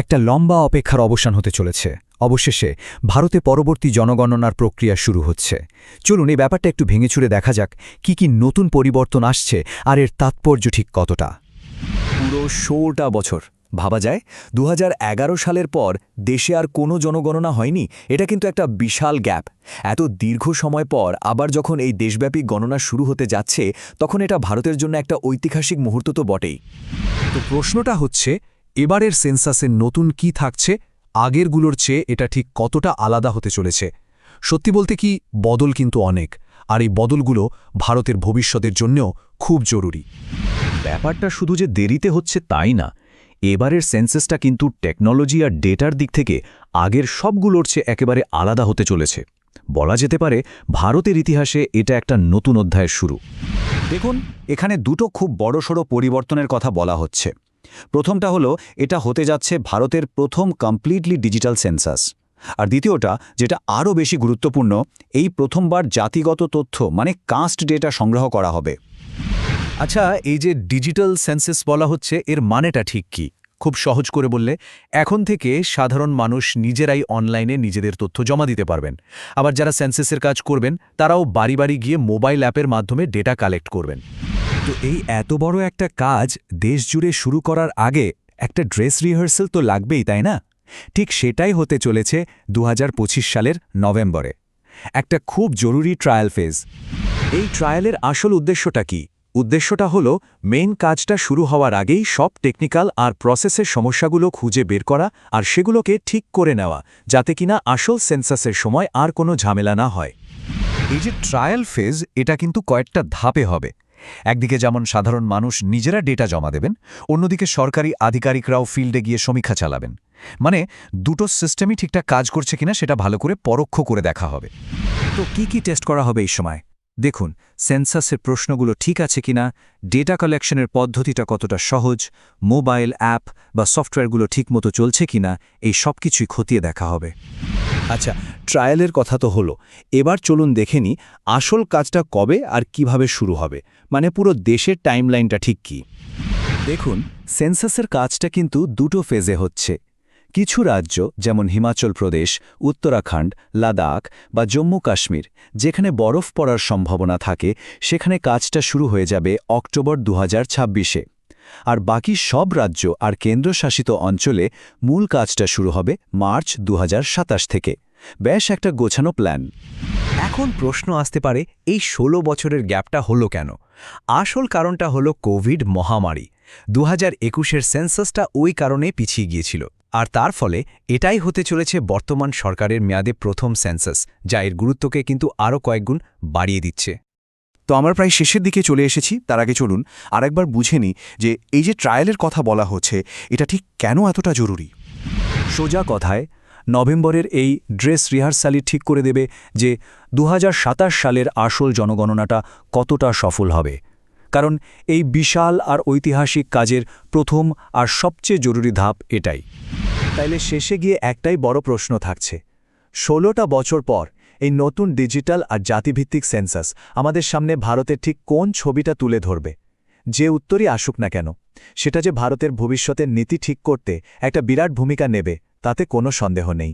একটা লম্বা অপেক্ষার অবসান হতে চলেছে। অবশেষে ভারতে পরবর্তী জনগণনার প্রক্রিয়া শুরু হচ্ছে। চলুন, এই ব্যাপারটা একটু ভেঙেচুরে দেখা যাক, কি কি নতুন পরিবর্তন আসছে আর এর তাৎপর্য ঠিক কতটা। পুরো ষোলটা বছর, ভাবা যায়? দু হাজার এগারো সালের পর দেশে আর কোনো জনগণনা হয়নি, এটা কিন্তু একটা বিশাল গ্যাপ। এত দীর্ঘ সময় পর আবার যখন এই দেশব্যাপী গণনা শুরু হতে যাচ্ছে, তখন এটা ভারতের জন্য একটা ঐতিহাসিক মুহূর্ত তো বটেই। তো প্রশ্নটা হচ্ছে এবারের সেন্সাসের নতুন কি থাকছে আগেরগুলোর চেয়ে এটা ঠিক কতটা আলাদা হতে চলেছে। সত্যি বলতে কি বদল কিন্তু অনেক আর এই বদলগুলো ভারতের ভবিষ্যতের জন্যও খুব জরুরি। ব্যাপারটা শুধু যে দেরিতে হচ্ছে তাই না এবারের সেন্সাসটা কিন্তু টেকনোলজি আর ডেটার দিক থেকে আগের সবগুলোর চেয়ে একেবারে আলাদা হতে চলেছে। বলা যেতে পারে ভারতের ইতিহাসে এটা একটা নতুন অধ্যায়ের শুরু। দেখুন এখানে দুটো খুব বড়সড় পরিবর্তনের কথা বলা হচ্ছে। প্রথমটা হলো, এটা হতে যাচ্ছে ভারতের প্রথম কমপ্লিটলি ডিজিটাল সেন্সাস আর দ্বিতীয়টা, যেটা আরও বেশি গুরুত্বপূর্ণ, এই প্রথমবার জাতিগত তথ্য মানে কাস্ট ডেটা সংগ্রহ করা হবে। আচ্ছা এই যে ডিজিটাল সেন্সেস বলা হচ্ছে, এর মানেটা ঠিক কি? খুব সহজ করে বললে, এখন থেকে সাধারণ মানুষ নিজেরাই অনলাইনে নিজেদের তথ্য জমা দিতে পারবেন। আবার যারা সেন্সেসের কাজ করবেন, তারাও বাড়ি বাড়ি গিয়ে মোবাইল অ্যাপের মাধ্যমে ডেটা কালেক্ট করবেন। তো এই এত বড় একটা কাজ দেশ জুড়ে শুরু করার আগে একটা ড্রেস রিহার্সাল তো লাগবেই, তাই না? ঠিক সেটাই হতে চলেছে দু হাজার পঁচিশ সালের নভেম্বরে। একটা খুব জরুরি ট্রায়াল ফেজ এই ট্রায়ালের আসল উদ্দেশ্যটা কি? উদ্দেশ্যটা হলো মেইন কাজটা শুরু হওয়ার আগেই সব টেকনিক্যাল আর প্রসেসের সমস্যাগুলো খুঁজে বের করা আর সেগুলোকে ঠিক করে নেওয়া, যাতে কিনা আসল সেন্সাসের সময় আর কোনো ঝামেলা না হয়। এই যে ট্রায়াল ফেজ এটা কিন্তু কয়েকটা ধাপে হবে। একদিকে যেমন সাধারণ মানুষ নিজেরা ডেটা জমা দেবেন, অন্যদিকে সরকারি আধিকারিকরাও ফিল্ডে গিয়ে সমীক্ষা চালাবেন। মানে দুটো সিস্টেমই ঠিকঠাক কাজ করছে কিনা সেটা ভালো করে পরোক্ষ করে দেখা হবে। তো কি কি টেস্ট করা হবে এই সময়? দেখুন সেন্সাসের প্রশ্নগুলো ঠিক আছে কিনা ডেটা কালেকশনের পদ্ধতিটা কতটা সহজ মোবাইল অ্যাপ বা সফটওয়্যারগুলো ঠিকমতো চলছে কিনা, এই সব কিছুই খতিয়ে দেখা হবে। আচ্ছা ট্রায়ালের কথা তো হলো। এবার চলুন দেখে নি আসল কাজটা কবে আর কীভাবে শুরু হবে। মানে পুরো দেশের টাইমলাইনটা ঠিক কি? দেখুন সেন্সাসের কাজটা কিন্তু দুটো ফেজে হচ্ছে। কিছু রাজ্য, যেমন হিমাচল প্রদেশ, উত্তরাখণ্ড, লাদাখ বা জম্মু কাশ্মীর, যেখানে বরফ পড়ার সম্ভাবনা থাকে, সেখানে কাজটা শুরু হয়ে যাবে অক্টোবর দু ছাব্বিশে। আর বাকি সব রাজ্য আর কেন্দ্রশাসিত অঞ্চলে মূল কাজটা শুরু হবে মার্চ দুহাজার সাতাশ থেকে। বেশ একটা গোছানো প্ল্যান। এখন প্রশ্ন আসতে পারে, এই ১৬ বছরের গ্যাপটা হলো কেন? আসল কারণটা হলো কোভিড মহামারী। দু হাজার একুশের সেন্সাসটা ওই কারণে পিছিয়ে গিয়েছিল। আর তার ফলে এটাই হতে চলেছে বর্তমান সরকারের মেয়াদে প্রথম সেন্সাস, যা এর গুরুত্বকে কিন্তু আরও কয়েকগুণ বাড়িয়ে দিচ্ছে। তো আমরা প্রায় শেষের দিকে চলে এসেছি, তার আগে চলুন আরেকবার বুঝে নিই যে এই যে ট্রায়ালের কথা বলা হচ্ছে, এটা ঠিক কেন এতটা জরুরি? সোজা কথায়, নভেম্বরের এই ড্রেস রিহার্সালই ঠিক করে দেবে যে দু হাজার সাতাশ সালের আসল জনগণনাটা কতটা সফল হবে। কারণ এই বিশাল আর ঐতিহাসিক কাজের প্রথম আর সবচেয়ে জরুরি ধাপ এটাই। তাইলে শেষে গিয়ে একটাই বড় প্রশ্ন থাকছে, ষোলোটা বছর পর এই নতুন ডিজিটাল আর জাতিভিত্তিক সেন্সাস আমাদের সামনে ভারতের ঠিক কোন ছবিটা তুলে ধরবে? যে উত্তরই আসুক না কেন, সেটা যে ভারতের ভবিষ্যতের নীতি ঠিক করতে একটা বিরাট ভূমিকা নেবে, তাতে কোনো সন্দেহ নেই।